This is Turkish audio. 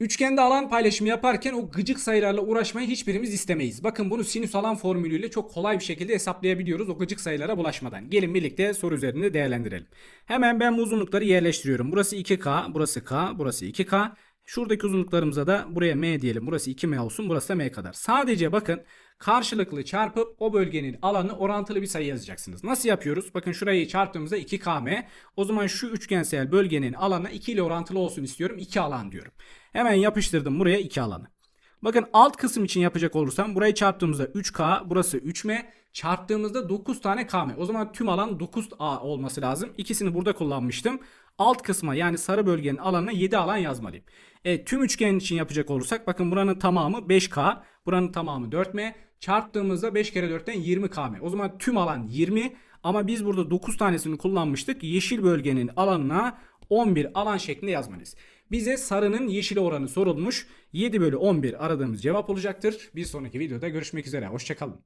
Üçgende alan paylaşımı yaparken o gıcık sayılarla uğraşmayı hiçbirimiz istemeyiz. Bakın bunu sinüs alan formülüyle çok kolay bir şekilde hesaplayabiliyoruz o gıcık sayılara bulaşmadan. Gelin birlikte soru üzerinde değerlendirelim. Hemen ben bu uzunlukları yerleştiriyorum. Burası 2K, burası K, burası 2K. Şuradaki uzunluklarımıza da buraya M diyelim. Burası 2M olsun, burası da M kadar. Sadece bakın karşılıklı çarpıp o bölgenin alanı orantılı bir sayı yazacaksınız. Nasıl yapıyoruz? Bakın şurayı çarptığımızda 2KM. O zaman şu üçgensel bölgenin alanı 2 ile orantılı olsun istiyorum. 2 alan diyorum. Hemen yapıştırdım buraya 2 alanı. Bakın alt kısım için yapacak olursam burayı çarptığımızda 3K, burası 3M. Çarptığımızda 9 tane KM. O zaman tüm alan 9A olması lazım. İkisini burada kullanmıştım. Alt kısma yani sarı bölgenin alanına 7 alan yazmalıyım. E, tüm üçgen için yapacak olursak bakın buranın tamamı 5K, buranın tamamı 4M. Çarptığımızda 5 kere 4'ten 20 KM. O zaman tüm alan 20 ama biz burada 9 tanesini kullanmıştık. Yeşil bölgenin alanına 11 alan şeklinde yazmalıyız. Bize sarının yeşile oranı sorulmuş. 7 bölü 11 aradığımız cevap olacaktır. Bir sonraki videoda görüşmek üzere. Hoşçakalın.